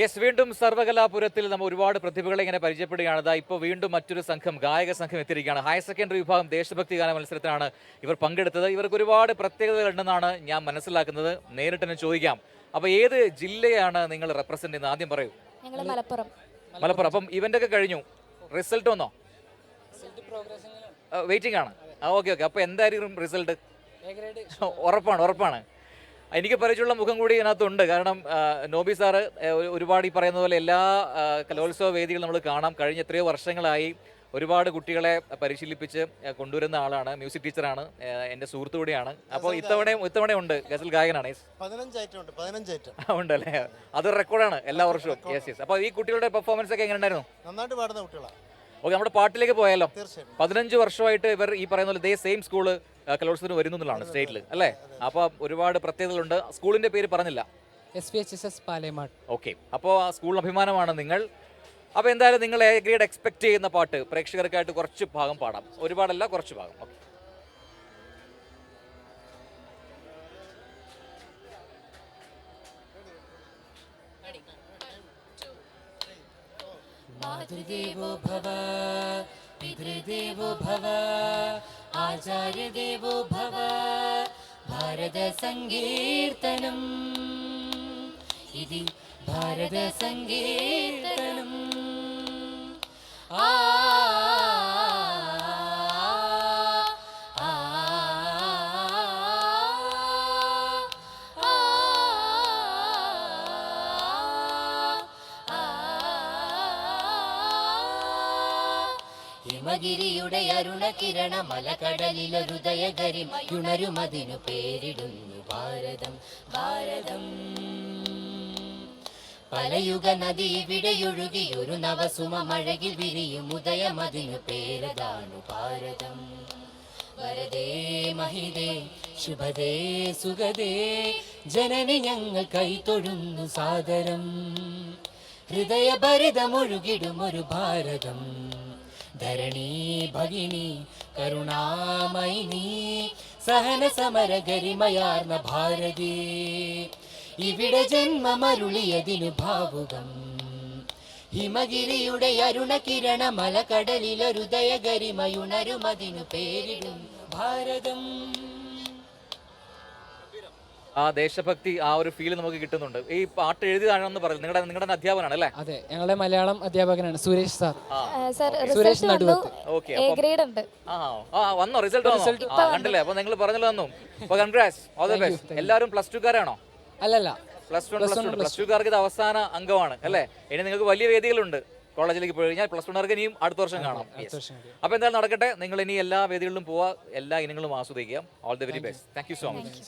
Yes വീണ്ടും സർവകലാപുരത്തിൽ നമ്മൾ ഒരുപാട് പ്രതിഭകളെ ഇങ്ങനെ പരിചയപ്പെടുകയാണ്. ദാ ഇപ്പോൾ വീണ്ടും മറ്റൊരു സംഘം ഗായക സംഘം എത്തിയിരിക്കുകയാണ്. ഹയർ സെക്കൻഡറി വിഭാഗം ദേശഭക്തി ഗാന മത്സരത്തിനാണ് ഇവർ പങ്കെടുത്തത്. ഇവർക്ക് ഒരുപാട് പ്രത്യേകതകൾ ഉണ്ടെന്നാണ് ഞാൻ മനസ്സിലാക്കുന്നത്. നേരിട്ട് തന്നെ ചോദിക്കാം. അപ്പോൾ ഏത് ജില്ലയാണ് നിങ്ങൾ റെപ്രസെന്റ് ചെയ്യുന്നത്? ആദ്യം പറയൂ. ഞങ്ങൾ മലപ്പുറം. മലപ്പുറം. അപ്പം ഇവന്റ് ഒക്കെ കഴിഞ്ഞു. റിസൾട്ട് വന്നോ? വെയിറ്റിംഗ് ആണ്. ആ ഓക്കെ ഓക്കെ അപ്പോൾ എന്തായിരിക്കും റിസൾട്ട് ഉറപ്പാണ് ഉറപ്പാണ്. എനിക്ക് പരിചയമുള്ള മുഖം കൂടി ഇതിനകത്തുണ്ട്. കാരണം നോബി സാറ് ഒരു- ഒരുപാട് ഈ പറയുന്ന പോലെ എല്ലാ കലോത്സവ വേദികളും നമ്മൾ കാണാം. കഴിഞ്ഞ എത്രയോ വർഷങ്ങളായി ഒരുപാട് കുട്ടികളെ പരിശീലിപ്പിച്ച് കൊണ്ടുവരുന്ന ആളാണ്. മ്യൂസിക് ടീച്ചറാണ്. എന്റെ സുഹൃത്തു കൂടിയാണ്. അപ്പോൾ ഇത്തവണയും ഇത്തവണയും ഉണ്ട്. ഗസൽ ഗായകനാണ്. ഉണ്ടല്ലേ? അത് റെക്കോർഡാണ് എല്ലാ വർഷവും. Yes yes. അപ്പോൾ ഈ കുട്ടികളുടെ പെർഫോമൻസ് ഒക്കെ എങ്ങനെ ഉണ്ടായിരുന്നു നന്നായിട്ട് പാടുന്ന കുട്ടികളാണ്. ഓക്കെ നമ്മുടെ പാട്ടിലേക്ക് പോയാലോ? പതിനഞ്ച് വർഷമായിട്ട് ഇവർ ഈ പറയുന്ന പോലെ ദേ സെയിം സ്കൂൾ കലോത്സവത്തിന് വരുന്നു എന്നുള്ളതാണ് സ്റ്റേറ്റിൽ അല്ലേ? അപ്പോൾ ഒരുപാട് പ്രത്യേകതകളുണ്ട്. സ്കൂളിന്റെ പേര് പറഞ്ഞില്ല. S P H S S Palemad. Okay അപ്പോൾ ആ സ്കൂളിന് അഭിമാനമാണ് നിങ്ങൾ. അപ്പോൾ എന്തായാലും നിങ്ങൾ എ ഗ്രേഡ് എക്സ്പെക്ട് ചെയ്യുന്ന പാട്ട് പ്രേക്ഷകർക്കായിട്ട് കുറച്ച് ഭാഗം പാടാം. ഒരുപാടല്ല കുറച്ച് ഭാഗം. ഓക്കെ മാതൃദേവോ ഭവ പിതൃദേവോ ഭവ ആചാര്യദേവോ ഭവ. ഭാരതസങ്കീർത്തനം. ഇത് ഭാരതസങ്കീർത്തനം. ഹിമഗിരിയുടെ അരുണകിരണ മലകടലിലൊരുദയ കരിമയുണരുമതിനു പേരിടുന്നു ഭാരതം ഭാരതം. പലയുഗ നദി ഇവിടെയൊഴുകി ഒരു നവസുമ മഴകിൽ വിരിയും ഉദയമതിനു പേരതാണു ഭാരതം. വരദേ മഹിതേ ശുഭദേ സുഖദേ ജനനി ഞങ്ങൾ കൈതൊഴുന്നു സാദരം. ഹൃദയഭരിതമൊഴുകിടും ഒരു ഭാരതം. ധരണി ഭഗിനി കരുണാമയിനി സഹന സമര ഗരിമയാർന്ന ഭാരതി. ഇവിടെ ജന്മമരുളിയതിനു ഭാവുകം. ഹിമഗിരിയുടെ അരുണകിരണ മലകടലിലൊരുദയ ഗരിമയുണരുമതിനു പേരിടും ഭാരതം. ആ ദേശഭക്തി ആ ഒരു ഫീൽ നമുക്ക് കിട്ടുന്നുണ്ട്. ഈ പാട്ട് എഴുതിയതാണെന്ന് പറയുന്നത് നിങ്ങളുടെ നിങ്ങളുടെ അധ്യാപനാണ് അല്ലേ? അതെ ഞങ്ങളുടെ മലയാളം അധ്യാപകനാണ് സുരേഷ് സാർ. സർ സുരേഷ് വന്നു നടുവത്ത്. ഓക്കെ ഗ്രേഡ് ഉണ്ട്. ആ ആ വന്നോ റിസൾട്ട് വന്നോ? കണ്ടില്ലേ അപ്പൊ നിങ്ങൾ പറഞ്ഞല്ലോ വന്നു അപ്പൊ കൺഗ്രാസ് ഓൾ ദി ബെസ്റ്റ് എല്ലാവരും പ്ലസ് ടു കാരാണോ? അല്ലല്ല. Plus one plus two plus two കാർക്ക് ഇത് അവസാന അംഗമാണ് അല്ലേ? ഇനി നിങ്ങൾക്ക് വലിയ വേദികളുണ്ട് കോളേജിലേക്ക് പോയി കഴിഞ്ഞാൽ പ്ലസ് വണ്ണുകാർക്ക് ഇനിയും അടുത്ത വർഷം കാണാം. അപ്പോൾ എന്തായാലും നടക്കട്ടെ നിങ്ങൾ ഇനി എല്ലാ വേദികളിലും പോവാ എല്ലാ ഇനങ്ങളും ആസ്വദിക്കുക all the very best thank you so much